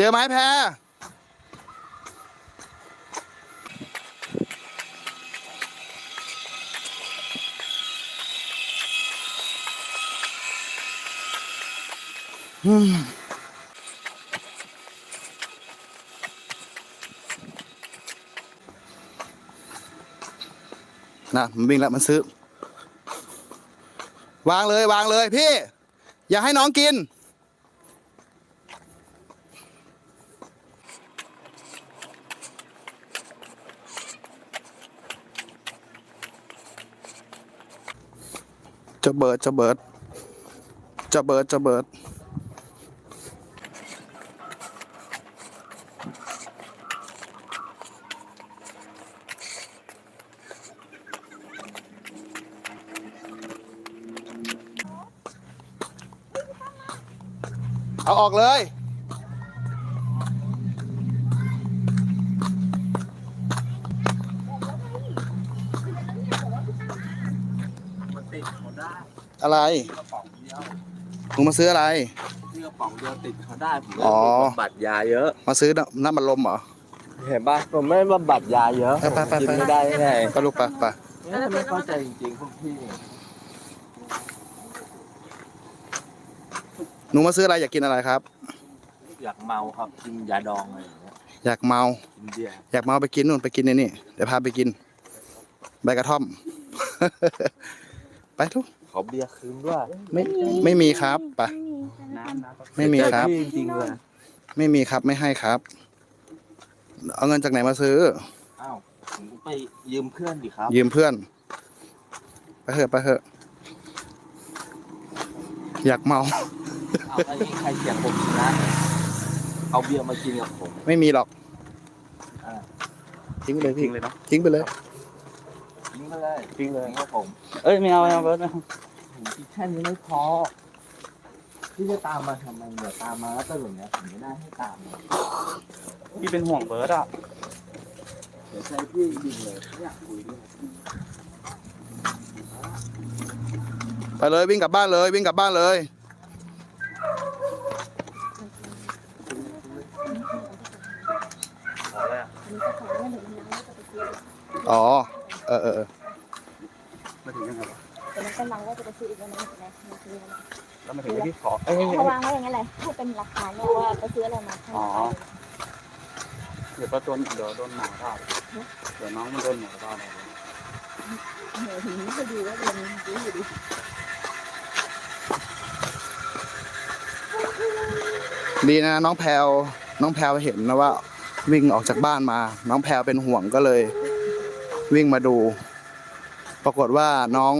เจอไหมแพรอืมนะมันวิ่งแล้วมันซื้อ วางเลยวางเลยพี่ อย่าให้น้องกิน จะเบิดจะเบิด จะเบิดจะเบิดเอาออกเลย อะไรกระป๋องเดียวมึงมาซื้ออะไรที่กระป๋องเดียวติดเขาได้ผมเลยอ๋อ บำบัดยาเยอะ มาซื้อน้ำน้ำมันลมเหรอ เห็นป่ะผมไม่บำบัดยาเยอะไปไปไป กินไม่ได้ไงไปลูกไปไปไม่เข้าใจจริงๆพวกพี่หนูมาซื้ออะไรอยากกินอะไรครับ อยากเมาครับกินยาดองอะไรอย่างเงี้ยอยากเมา กินเบียร์อยากเมาไปกินนู่นไปกินในนี่เดี๋ยวพาไปกินใบกระท่อม ไปทุก ขอเบียร์คืนด้วยไม่ไม่มีครับไปน้ำนะไม่มีครับพี่จริงๆเลยไม่มีครับไม่ให้ครับ เอาเงินจากไหนมาซื้อ อ้าวผมไปยืมเพื่อนดิครับยืมเพื่อนไปเถอะไปเถอะอยากเมาเอาไอ้นี่ใครเถียงผมชนะเอาเบียร์มากินกับผมไม่มีหรอกอ่าทิ้งไปเลยพี่ทิ้งเลยเนาะทิ้งไปเลย ทิ้งไปเลยทิ้งเลยครับผม เอ้ยไม่เอาไม่เอาเบิร์ดไม่เอา ผมคิดแค่นี้ไม่พอพี่จะตามมาทำไมเดี๋ยวตามมาแล้วก็อย่างเงี้ยผมไม่ได้ให้ตามเลยพี่เป็นห่วงเบิร์ดอะเดี๋ยวใช้พี่ยิงเลยไม่อยากคุยด้วยไปเลยวิ่งกลับบ้านเลยวิ่งกลับบ้านเลยขอเลยอะอ๋อ เออเออเออ มาถึงยังไงวะ แต่มัน กำลังว่าจะไปซื้ออีกวันนึงนะมาซื้อนะแล้วมาถึงที่พี่ขอเอ้ยเขาวางไว้อย่างนั้นเลยให้เป็นหลักฐานเนี่ยว่าไปซื้ออะไรมาข้างในเดี๋ยวก็โดนเดี๋ยวโดนหมาได้เดี๋ยวน้องมันโดนหมาได้เหนือถึงนี้ก็ดูว่าเป็นซื้ออยู่ดีดีนะน้องแพลวน้องแพลวเห็นนะว่า วิ่งออกจากบ้านมา น้องแพลวเป็นห่วงก็เลย วิ่งมาดู ปรากฏว่าน้อง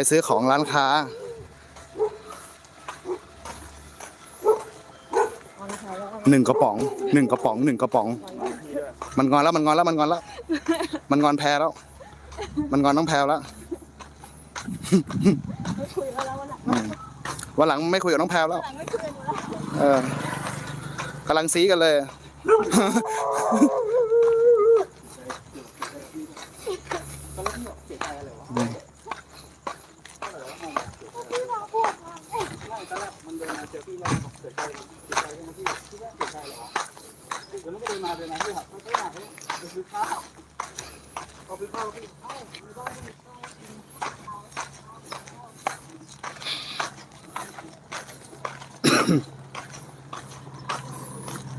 ไปซื้อของร้านค้าหนึ่งกระป๋องหนึ่งกระป๋องหนึ่งกระป๋อง มันงอนแล้วมันงอนแล้วมันงอนแล้ว มันงอนแพรแล้ว มันงอนน้องแพรแล้วไม่คุยแล้ววันหลังไม่คุยกับน้องแพ้แล้ว เออกำลังซีกันเลย น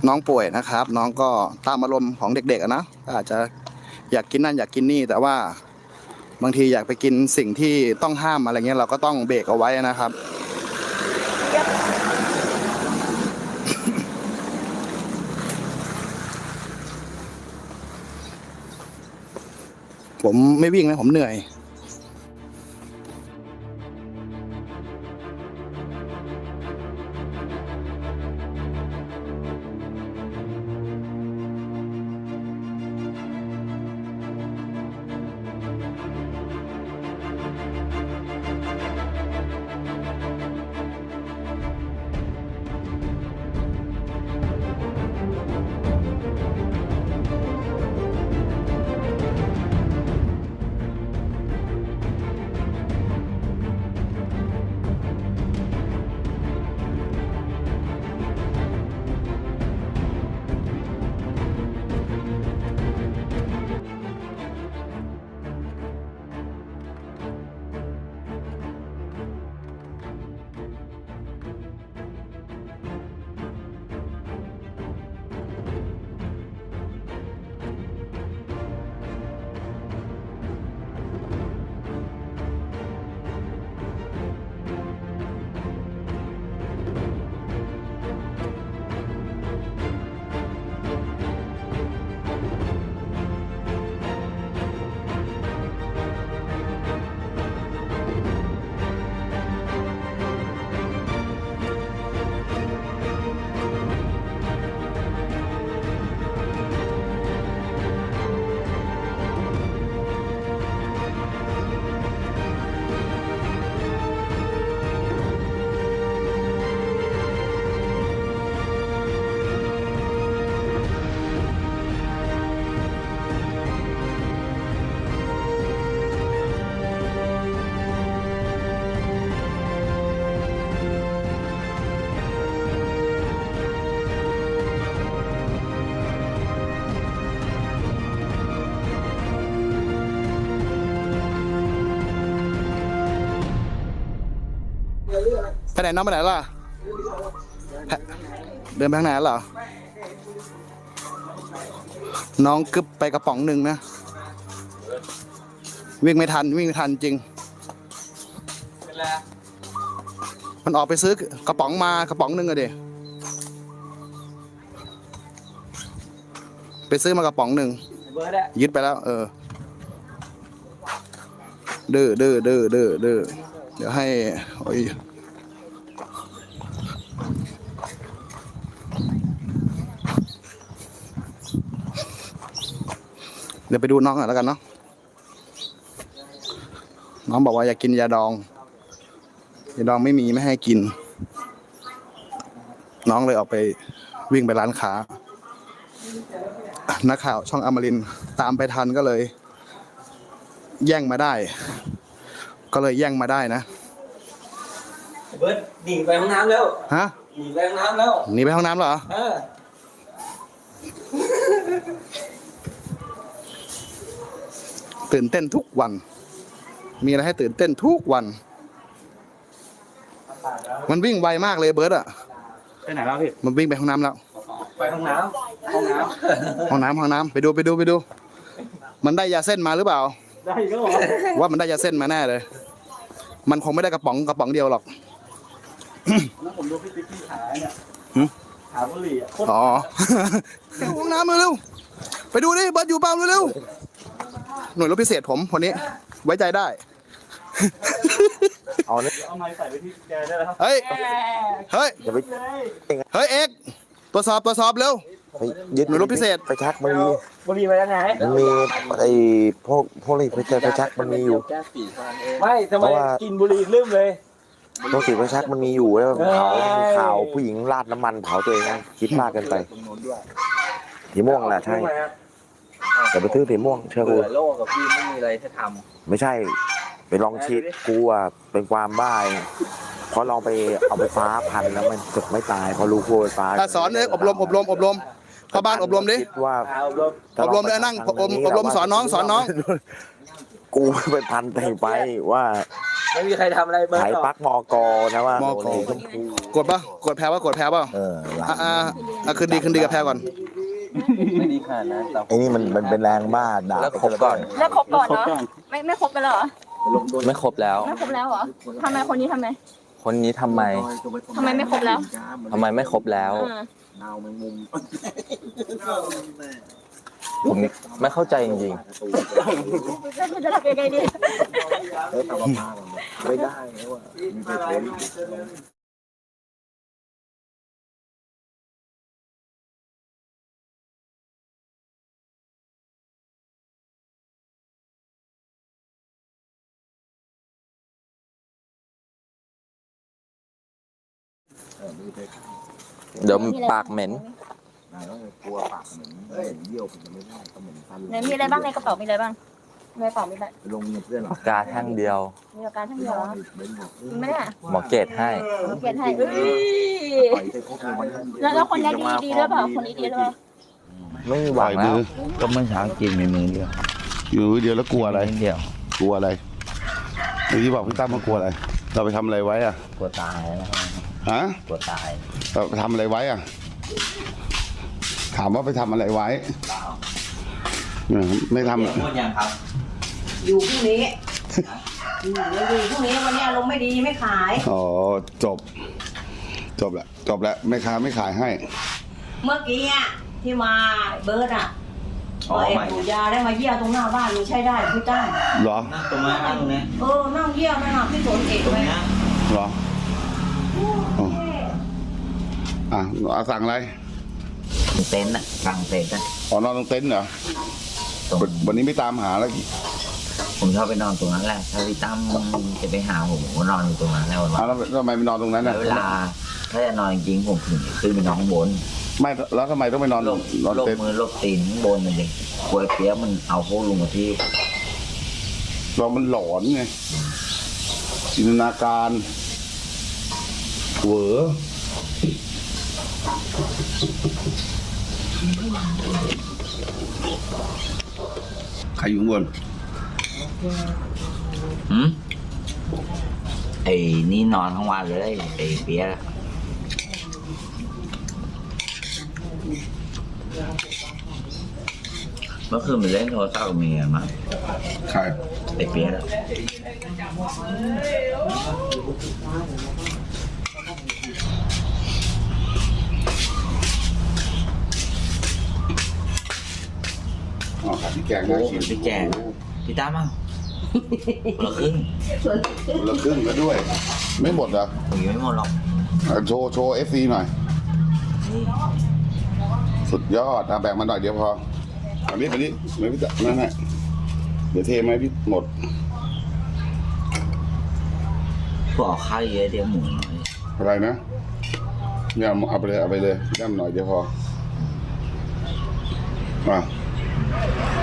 ้องป่วยนะครับ น้องก็ตามอารมณ์ของเด็กๆนะอาจจะอยากกินนั่นอยากกินนี่แต่ว่าบางทีอยากไปกินสิ่งที่ต้องห้ามอะไรเงี้ยเราก็ต้องเบรกเอาไว้นะครับ ผมไม่วิ่งนะผมเหนื่อย ไหนน้องไปไหนล่ะ เดินไปข้างไหนแล้วเหรอ น้องกึบไปกระป๋องหนึ่งนะ วิ่งไม่ทันวิ่งไม่ทันจริง มันออกไปซื้อกระป๋องมากระป๋องหนึ่งอะเดไปซื้อมากระป๋องหนึ่งเบิร์ดอะยึดไปแล้ว เออดื้อดื้อดื้อดื้อดื้อเดี๋ยวให้โอ้ย เดี๋ยวไปดูน้องหน่อยแล้วกันเนาะน้องบอกว่าอยากกินยาดองยาดองไม่มีไม่ให้กิน น้องเลยออกไปวิ่งไปร้านค้านักข่าวช่องอมรินทร์ตามไปทันก็เลย แย่งมาได้ ก็เลยแย่งมาได้นะเบิร์ดหนีไปห้องน้ำแล้วฮะหนีไปห้องน้ำแล้วหนีไปห้องน้ำเหรอเออ ตื่นเต้นทุกวัน มีอะไรให้ตื่นเต้นทุกวัน มันวิ่งไวมากเลยเบิร์ดอะไปไหนแล้วพี่มันวิ่งไปห้องน้ำแล้ว ไปห้องน้ำห้องน้ห้องน้ำห้องน้ำไปดูไปดูไปดู มันได้ยาเส้นมาหรือเปล่าำได้ก็หรอว่ามันได้ยาเส้นมาแน่เลย มันคงไม่ได้กระป๋องกระป๋องเดียวหรอกแล้วผมดูพี่ติ๊กที่ขายเนี่ยหืมขายบุหรี่อะโคตรอ๋อห้องน้ำเร็วๆไปดูดิเบิร์ดอยู่เปล่าเร็วๆ หน่วยรบพิเศษผมคนนี้ ไว้ใจได้ เอาเนี่ยเอาไม้ใส่ไปที่แกได้แล้วครับเฮ้ย เฮ้ย อย่าไปเฮ้ยเอ็กซ์ตรวจสอบตรวจสอบเร็ว ไปยึดหน่วยรบพิเศษ ไปชักมันมีบุหรี่มาจากไหนมันมีไอ้พวกพวกนี้ไปเจอไปชักมันมีอยู่ ไม่ทำไมเพราะว่า กินบุหรี่ลืมเลยพวกสีไปชักมันมีอยู่แล้วเอ้ยเผามีข่าวผู้หญิงราดน้ำมันเผาตัวเองนะคิดมากเกินไปสีม่วงแหละใช่ แต่ไปซื้อสีม่วงเชื่อกู เบื่อโลกกับพี่ไม่มีอะไรให้ทไม่ใช่ ไปลองชิดกูอะเป็นความบ้าเองเพราะลองไปเอาไปฟ้าพันแล้วมันจะไม่ตายเพราะรู้กูไฟฟ้าอะสอนเอ็กซ์อบรมอบรมอบรมพ่อบ้านอบรมดิ คิดว่าำเอาลบอบรมเลยนั่งอบรมอบรมสอนน้องสอนน้อง กูไปพันแต่งไปว่าไม่มีใครทำอะไรเบิร์ดขายหรอก ปักมอกอนะว่ามอกอสีชมพูกดปะกดแพ้ปะกดแพ้ปะเออหลาอะนอะอะคืนดีคืนดีกับแพ้ก่อน ไม่ดีขนาดนั้นแต่ไอ้นี่มันมันเป็นแรงบ้าด่าแล้วครบก่อนแล้วครบก่อนครบเนาะก่อนไม่ไม่ครบกันเหรอไม่ครบแล้ว ไม่ครบแล้วเหรอทำไมคนนี้ทำไมคนนี้ทำไมทำไมไม่ครบแล้วทำไมไม่ครบแล้ว อ่าผมไม่เข้าใจจริงแล้วจะทำยังไงดี ไม่ได้แล้วอะ มีแต่ผลๆเดี๋ยวปากเหม็นกลัวปากเหมือนเหมือนเยี่ยวผมจะไม่ได้ก็เหมือนฟันไหนมีอะไรบ้างในกระเป๋ามีอะไรบ้างในกระเป๋ามีอะไรลงเงินเพื่อนหรอปากกาแท่งเดียว มีอาการทั้งเดียวเหรอไม่บอกมีไหมเนี่ยหมอเกตให้เราเขียนให้เอ้ยปล่อยไปครบในวันนั้นแล้วแล้วคนนี้ดีดีหรือเปล่าคนนี้ดีหรือเปล่าไม่มีหวังแล้วก็เมื่อเช้ากินมีมือเดียวอยู่เดียวแล้วกลัวอะไร นิดเดียวกลัวอะไรเมื่อกี้บอกพี่ตั้มว่ากลัวอะไร เราไปทำอะไรไว้อะกลัวตายแล้วฮะกลัวตายเราไปทำอะไรไว้อะถามว่าไปทำอะไรไว้เนี่ยไม่ทำอะอยู่พรุ่งนี้อยู่อยู่พรุ่งนี้วันนี้อารมณ์ไม่ดีไม่ขาย อ๋อจบ จบแล้วจบแล้วแม่ค้าไม่ขายให้ เมื่อกี้อะที่มาเบิร์ดอะ พอเอ็มดูยาได้มาเยี่ยวตรงหน้าบ้านมันใช้ได้พี่ตั้มเหรอเออนั่งเยี่ยวนั่นน่ะพี่สนเอกไหมเหรออ๋ออะเอาสั่งอะไรเต็นท์อะกลางเต็นท์อะอ๋อนอนตรงเต็นท์เหรอตรงวันวันนี้ไม่ตามหาแล้วผมชอบไปนอนตรงนั้นแหละถ้าพี่ตั้มจะไปหาผมผมก็นอนอยู่ตรงนั้นแหล้ววันเอาแล้วทำไมไปนอนตรงนั้นแล้น่ะวเวลาถ้าจะนอนจริงๆผมถึงขึ้นไปนอนข้างบน ไม่แล้วทำไมต้องไปนอนลบนอนลบเต็นท์มือลบตีนข้างบนนั่นเองกลัวไอ้เปียกมันเอาพวกลุงมาที่เรามันหลอนไงจินตนาการเหวอใครอยู่ข้างบนหืมไอ้นี่นอนทั้งวันเลยไอ้เปียก เมื่อคืนไปเล่นโทรศัพท์กับเมียมาใครไอ้เปียกอะอ๋อขาพี่แกงโอ้น่าโหกินพี่แจงพี่ตั้มอะคนละครึ่งคนละครึ่งก็ด้วย ไม่หมดเหรอผมยังไม่หมดหรอกอะโชว์โชว์เอฟซีหน่อยนี่สุดยอดอะแบ่งมาหน่อยเดียวพอ อันนี้อันนี้ไม่พี่จะนั่นแหละเดี๋ยวเทไหมพี่หมดพวกเอาข้าวเยอะเดี๋ยวหมูน้อยอะไรนะเนี่ยเอาไปเลยเอาไปเลยย่ำหน่อยเดียวพออะ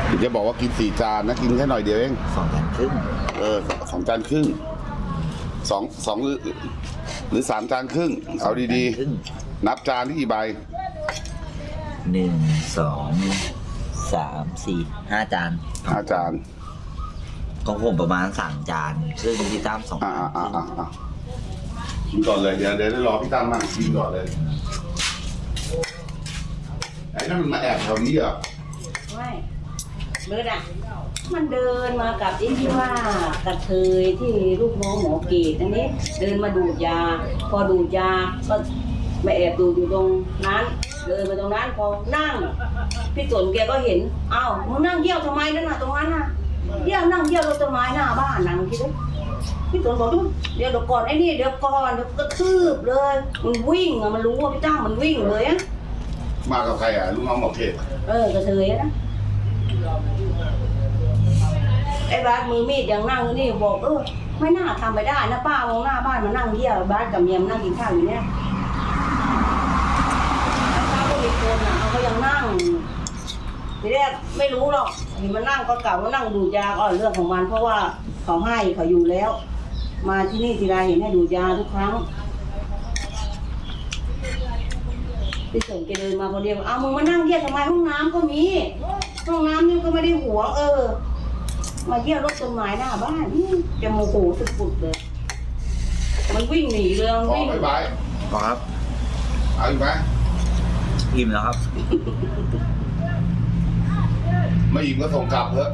เดี๋ยวจะบอกว่ากินสี่จานนะกินแค่หน่อยเดียวเองสองจานครึ่งเออสองจานครึ่งสองสองหรือหรือสามจานครึ่ง เอาดีครึ่งๆนับจานที่กี่ใบหนึ่งสอง สามสี่ห้าจานห้าจานของผมประมาณสามจานซึ่งพี่ตั้มสองอ่าจานอ่าอ่าอ่ากินก่อนเลย เดี๋ยวเดี๋ยวได้รอพี่ตั้มมั่งกินก่อนเลยไอ้นั่นมันมาแอบแถวนี้เหรอไม่เบิร์ดอะ มันเดินมากับไอ้ที่ว่ากระเทยที่ลูกน้องหมอเกตอันนี้ เดินมาดูดยา พอดูดยาก็มาแอบดูดอยู่ตรงนั้น เดินไปตรงนั้นพอนั่ง พี่สนแกก็เห็นอ้าวมึงนั่งเยี่ยวทำไมนั่นน่ะตรงนั้นน่ะเยี่ยวนั่งเยี่ยวรถต้นไม้หน้าบ้านนั่งคิดดูพี่สนบอกดูเดี๋ยวเดี๋ยวก่อนไอ้นี่เดี๋ยวก่อนเดี๋ยวกระทืบเลย มันวิ่งอะมันรู้ว่าพี่ตั้งมันวิ่งเลยอะมากับใครอะลูกน้องหมอเขตเออกระเทยอะนะไอ้บาสมือมีดยังนั่งอยู่นี่บอกเออไม่น่าทำไปได้นะป้ามองหน้าบ้านมานั่งเที่ยวบาสกับเมียมนนั่งกินข้าวอยู่เนี่ยแล้วป้าก็มีคนอะเขาก็ยังนั่ง ทีแรกไม่รู้หรอกเห็นมันนั่งก็กล่าวว่านั่งดูดยาก็เรื่องของมัน เพราะว่าเขาให้เขาอยู่แล้ว มาที่นี่ทีไรเห็นให้ดูดยาทุกครั้งพี่สมแกเดินมาคนเดียวเอามึงมานั่งเยี่ยวทำไมห้องน้ำก็มี ห้องน้ำนี่ก็ไม่ได้หัวเออ มาเยี่ยวรถต้นไม้หน้าบ้านอื้อแกโมโหสุดๆเลย มันวิ่งหนีเลยมันพอวิ่งไปไปบอกครับเอาอีกไหมอิ่มแล้วครับ ไม่อิ่มก็ส่งกลับเถอะ